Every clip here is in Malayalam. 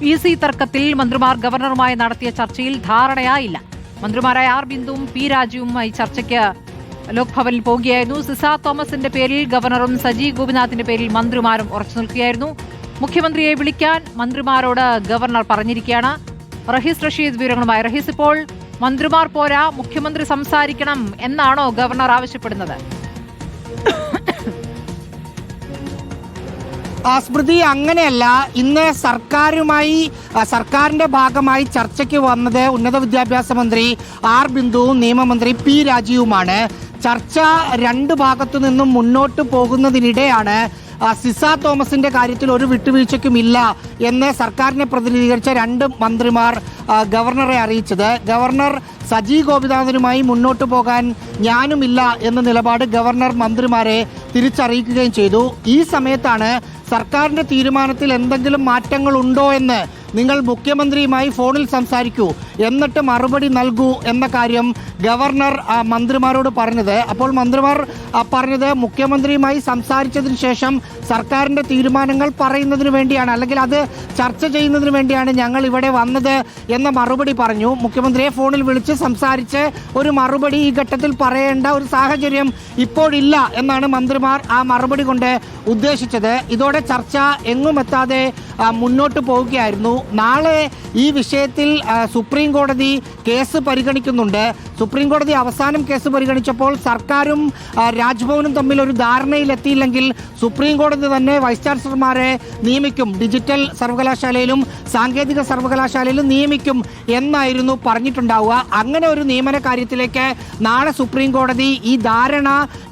പി സി തർക്കത്തിൽ മന്ത്രിമാർ ഗവർണറുമായി നടത്തിയ ചർച്ചയിൽ ധാരണയായില്ല. മന്ത്രിമാരായ ആർ ബിന്ദുവും പി രാജുവുമായി ചർച്ചയ്ക്ക് ലോക്ഭവനിൽ പോകുകയായിരുന്നു. സിസ തോമസിന്റെ പേരിൽ ഗവർണറും സജി ഗോപിനാഥിന്റെ പേരിൽ മന്ത്രിമാരും ഉറച്ചു നിൽക്കുകയായിരുന്നു. മുഖ്യമന്ത്രിയെ വിളിക്കാൻ മന്ത്രിമാരോട് ഗവർണർ പറഞ്ഞിരിക്കുകയാണ്. റഹീസ് റഷീദ് വിവരങ്ങളുമായി. റഹീസ് ഇപ്പോൾ മന്ത്രിമാർ പോരാ മുഖ്യമന്ത്രി സംസാരിക്കണം എന്നാണോ ഗവർണർ ആവശ്യപ്പെടുന്നത്? സ്മൃതി അങ്ങനെയല്ല. ഇന്ന് സർക്കാരുമായി സർക്കാരിന്റെ ഭാഗമായി ചർച്ചയ്ക്ക് വന്നത് ഉന്നത വിദ്യാഭ്യാസ മന്ത്രി ആർ ബിന്ദുവും നിയമമന്ത്രി പി രാജീവുമാണ്. ചർച്ച രണ്ട് ഭാഗത്തു നിന്നും മുന്നോട്ട് പോകുന്നതിനിടെയാണ് സിസ തോമസിന്റെ കാര്യത്തിൽ ഒരു വിട്ടുവീഴ്ചയ്ക്കും ഇല്ല എന്ന് സർക്കാരിനെ പ്രതിനിധീകരിച്ച രണ്ട് മന്ത്രിമാർ ഗവർണറെ അറിയിച്ചത്. ഗവർണർ സജി ഗോപിനാഥനുമായി മുന്നോട്ട് പോകാൻ ഞാനുമില്ല എന്ന നിലപാട് ഗവർണർ മന്ത്രിമാരെ തിരിച്ചറിയിക്കുകയും ചെയ്തു. ഈ സമയത്താണ് സർക്കാരിന്റെ തീരുമാനത്തിൽ എന്തെങ്കിലും മാറ്റങ്ങൾ ഉണ്ടോ എന്ന് നിങ്ങൾ മുഖ്യമന്ത്രിയുമായി ഫോണിൽ സംസാരിക്കൂ. എന്നിട്ട് മറുപടി നൽകൂ എന്ന കാര്യം ഗവർണർ മന്ത്രിമാരോട് പറഞ്ഞത്. അപ്പോൾ മന്ത്രിമാർ പറഞ്ഞത് മുഖ്യമന്ത്രിയുമായി സംസാരിച്ചതിന് ശേഷം സർക്കാരിന്റെ തീരുമാനങ്ങൾ പറയുന്നതിന് വേണ്ടിയാണ്. അല്ലെങ്കിൽ അത് ചർച്ച ചെയ്യുന്നതിന് വേണ്ടിയാണ് ഞങ്ങൾ ഇവിടെ വന്നത് എന്ന മറുപടി പറഞ്ഞു. മുഖ്യമന്ത്രിയെ ഫോണിൽ വിളിച്ച് സംസാരിച്ച് ഒരു മറുപടി ഈ ഘട്ടത്തിൽ പറയേണ്ട ഒരു സാഹചര്യം ഇപ്പോഴില്ല എന്നാണ് മന്ത്രിമാർ ആ മറുപടി കൊണ്ട് ഉദ്ദേശിച്ചത്. ഇതോടെ ചർച്ച എങ്ങുമെത്താതെ മുന്നോട്ട് പോവുകയായിരുന്നു. നാളെ ഈ വിഷയത്തിൽ സുപ്രീം കോടതി കേസ് പരിഗണിക്കുന്നുണ്ട്. സുപ്രീം കോടതി അവസാനം കേസ് പരിഗണിച്ചപ്പോൾ സർക്കാരും രാജ്ഭവനും തമ്മിൽ ഒരു ധാരണയിലെത്തിയില്ലെങ്കിൽ സുപ്രീം കോടതി തന്നെ വൈസ് ചാൻസലർമാരെ നിയമിക്കും. ഡിജിറ്റൽ സർവകലാശാലയിലും സാങ്കേതിക സർവകലാശാലയിലും നിയമിക്കും എന്നായിരുന്നു പറഞ്ഞിട്ടുണ്ടാവുക. അങ്ങനെ ഒരു നിയമന കാര്യത്തിലേക്ക് നാളെ സുപ്രീം കോടതി ഈ ധാരണ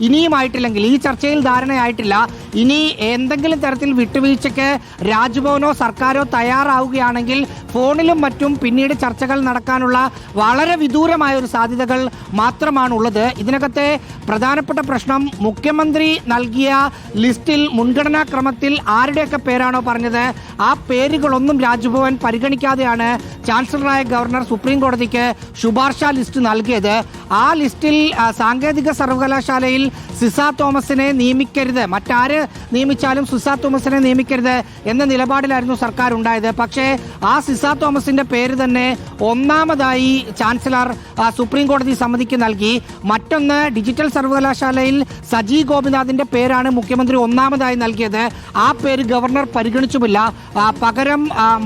ഇനിയുമായിട്ടില്ലെങ്കിൽ ഈ ചർച്ചയിൽ ധാരണയായിട്ടില്ല. ഇനി എന്തെങ്കിലും തരത്തിൽ വിട്ടുവീഴ്ചയ്ക്ക് രാജ്ഭവനോ സർക്കാരോ തയ്യാറാവുകയാണെങ്കിൽ ഫോണിലും മറ്റും പിന്നീട് ചർച്ചകൾ നടക്കാനുള്ള വളരെ വിദൂരമായ ഒരു സാധ്യതകൾ മാത്രമാണുള്ളത്. ഇതിനകത്തെ പ്രധാനപ്പെട്ട പ്രശ്നം മുഖ്യമന്ത്രി നൽകിയ ലിസ്റ്റിൽ മുൻഗണനാ ക്രമത്തിൽ ആരുടെയൊക്കെ പേരാണോ പറഞ്ഞത്? ആ പേരുകളൊന്നും രാജ്ഭവൻ പരിഗണിക്കാതെയാണ് ചാൻസലറായ ഗവർണർ സുപ്രീം കോടതിക്ക് ശുപാർശ ലിസ്റ്റ് നൽകിയത്. ആ ലിസ്റ്റിൽ സാങ്കേതിക സർവകലാശാലയിൽ സിസ തോമസിനെ നിയമിക്കരുത്. മറ്റാര് നിയമിച്ചാലും സിസ തോമസിനെ നിയമിക്കരുത് എന്ന നിലപാടിലായിരുന്നു സർക്കാർ ഉണ്ടായത് പക്ഷേ ആ സിസ തോമസിന്റെ പേര് തന്നെ ഒന്നാമതായി ചാൻസലർ സുപ്രീം കോടതി സമിതിക്ക് നൽകി. മറ്റൊന്ന് ഡിജിറ്റൽ സർവകലാശാലയിൽ സജി ഗോപിനാഥിന്റെ പേരാണ് മുഖ്യമന്ത്രി ഒന്നാമതായി നൽകിയത്. ആ പേര് ഗവർണർ പരിഗണിച്ചുമില്ല. പകരം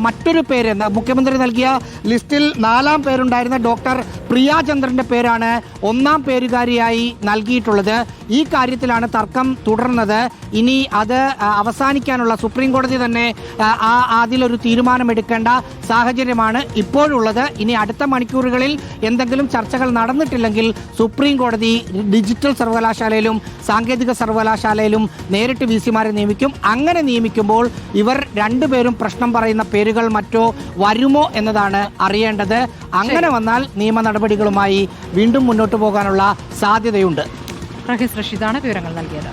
മറ്റൊരു പേര് മുഖ്യമന്ത്രി നൽകിയ ലിസ്റ്റിൽ നാലാം പേരുണ്ടായിരുന്ന ഡോക്ടർ പ്രിയാചന്ദ്രന്റെ പേരാണ് ഒന്നാം പേരുകാരിയായി നൽകിയിട്ടുള്ളത്. ഈ കാര്യത്തിലാണ് തർക്കം തുടർന്നത്. ഇനി അത് അവസാനിക്കാനുള്ള സുപ്രീം കോടതി തന്നെ ആ, അതിലൊരു തീരുമാനമെടുക്കേണ്ട സാഹചര്യമാണ് ഇപ്പോഴുള്ളത്. ഇനി അടുത്ത മണിക്കൂറുകളിൽ എന്തെങ്കിലും ചർച്ചകൾ നടന്നിട്ടില്ലെങ്കിൽ സുപ്രീം കോടതി ഡിജിറ്റൽ സർവകലാശാലയിലും സാങ്കേതിക സർവകലാശാലയിലും നേരിട്ട് വി സിമാരെ നിയമിക്കും. അങ്ങനെ നിയമിക്കുമ്പോൾ ഇവർ രണ്ടുപേരും പ്രശ്നം പറയുന്ന പേരുകൾ മറ്റോ വരുമോ എന്നതാണ് അറിയേണ്ടത്. അങ്ങനെ വന്നാൽ നിയമ നടപടികളുമായി വീണ്ടും മുന്നോട്ട് പോകാനുള്ള സാധ്യതയുണ്ട്. റഹീസ് റഷീദാണ് വിവരങ്ങൾ നൽകിയത്